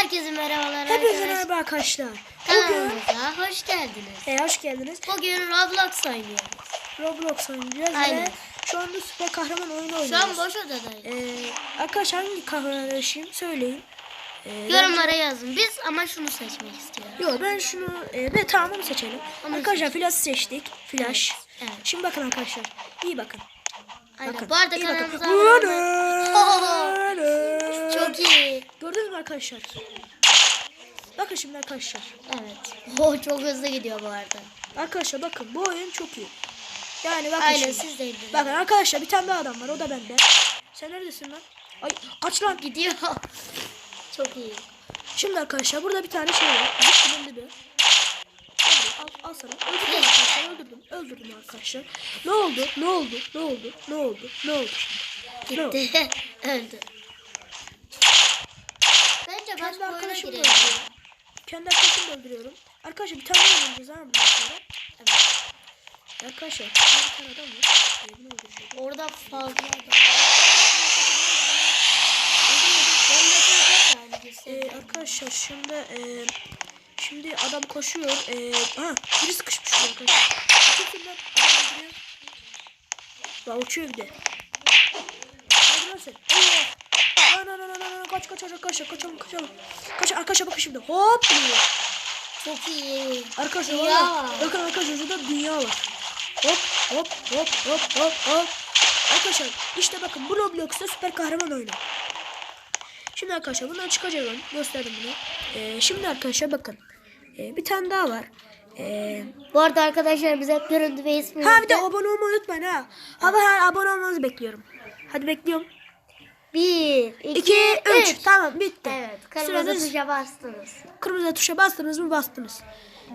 Herkese merhabalar Hepinize arkadaşlar. merhaba arkadaşlar. Bugün Kanalımıza hoş geldiniz. e, hoş geldiniz. Bugün Roblox oynuyoruz. Roblox oynayacağız Aynen. ve şu anda süper kahraman oyunu Şu an oynuyoruz. boş odadayız. E, arkadaşlar hangi kahraman yaşayayım söyleyin. E, Yorumlara yazın. Biz ama şunu seçmek istiyoruz. Yok ben şunu e, ne tamam onu seçelim. Onu arkadaşlar flash seçtik. Flash. Evet. Şimdi bakın arkadaşlar. İyi bakın. Aynen. Bakın. Bu arada iyi bakın. iyi. Gördünüz mü arkadaşlar? Bakın şimdi arkadaşlar. Evet. O çok hızlı gidiyor bu arada. Arkadaşlar bakın bu oyun çok iyi. Yani bakın Aynen şimdi. siz de indirin. Bakın arkadaşlar bir tane daha adam var o da bende. Sen neredesin lan? Ay kaç lan? Gidiyor. çok iyi. Şimdi arkadaşlar burada bir tane şey var. Zıkkımın dibi. Al, al, al sana. Öldürdüm arkadaşlar öldürdüm. Öldürdüm arkadaşlar. Ne oldu? Ne oldu? Ne oldu? Ne oldu? Ne oldu? Ne oldu? Gitti. Öldü. Kendi arkadaşımı da öldürüyorum. Kendi arkadaşımı da öldürüyorum. Arkadaşlar bir tane oynayacağız ha bundan sonra. Evet. Arkadaşlar bir tane adam var. Bunu öldüreceğim. Orada fazla adam. Ee, arkadaşlar şimdi e, şimdi adam koşuyor. E, ha biri sıkışmış arkadaşlar. Bakın adam öldürüyor. Daha uçuyor bir de. Hadi lan sen. Lan lan lan kaç kaç arkadaşlar kaçalım kaçalım. Kaç arkadaşlar bakın şimdi hop diyor. Çok iyi. Arkadaşlar Dünya var. bakın arkadaşlar şurada dünya var. Hop hop hop hop hop hop. Arkadaşlar işte bakın bu Roblox'ta süper kahraman oyunu. Şimdi arkadaşlar bundan çıkacak ben. Gösterdim bunu. Ee, şimdi arkadaşlar bakın. Ee, bir tane daha var. Ee, Bu arada arkadaşlar biz hep görüntü ve ismi. ha bir de abone olmayı unutmayın ha. Hadi ha, abone olmanızı bekliyorum. Hadi bekliyorum. Bir, iki, 2, 3. üç. Tamam bitti. Evet. Kırmızı Süreniz- tuşa bastınız. Kırmızı tuşa bastınız mı bastınız.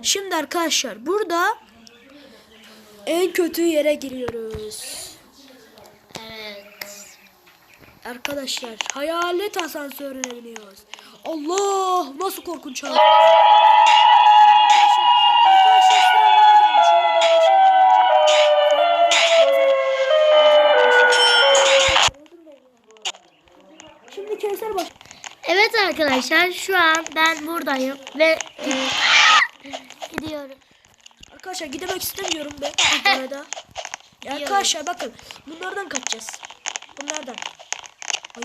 Şimdi arkadaşlar burada en kötü yere giriyoruz. Evet. Arkadaşlar hayalet asansörüne biniyoruz. Allah nasıl korkunç abi. Evet arkadaşlar şu an ben buradayım ve e, gidiyorum. Arkadaşlar gidemek istemiyorum ben bu arada. Ya arkadaşlar bakın bunlardan kaçacağız. Bunlardan. Ay.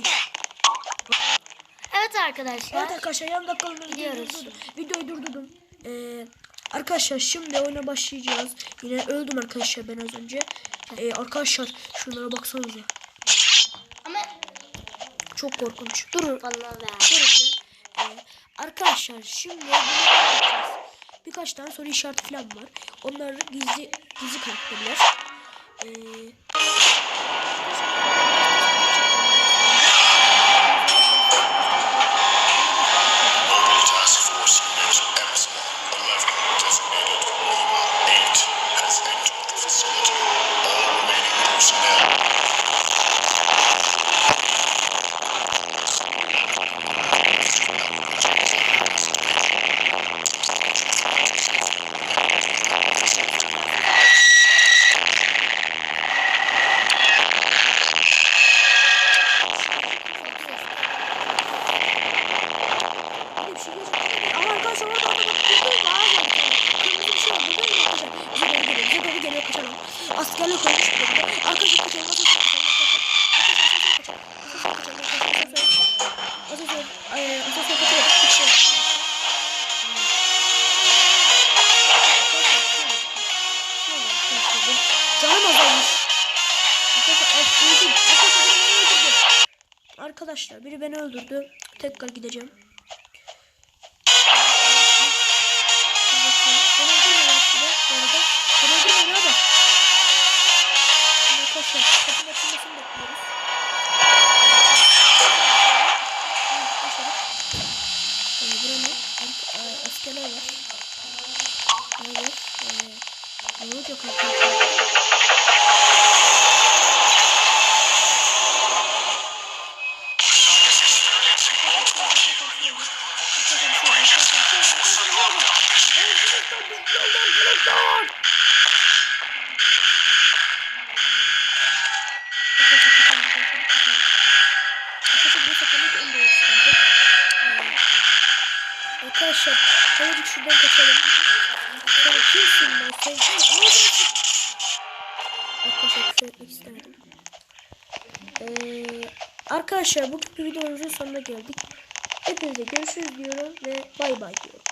Evet arkadaşlar. Evet arkadaşlar yan dakikalığına videoyu Gidiyoruz. Videoyu durdurdum. Ee, arkadaşlar şimdi oyuna başlayacağız. Yine öldüm arkadaşlar ben az önce. Ee, arkadaşlar şunlara baksanıza. Çok korkunç. durun vallahi be. Durun be. Ee, arkadaşlar şimdi. Birkaç tane soru işareti falan var. Onlar gizli gizli karakterler. Ee, Canım azalmış. Arkadaşlar biri beni öldürdü. Arkadaşlar biri beni öldürdü. Tekrar gideceğim. Askerler var. Evet. Ee, ne olacak arkadaşlar hemen şuradan kaçalım. Lan? Sen kim? Arkadaşlar küfür etmek istemedim. Ee, arkadaşlar bugünkü videomuzun sonuna geldik. Hepinize görüşürüz diyorum ve bay bay diyorum.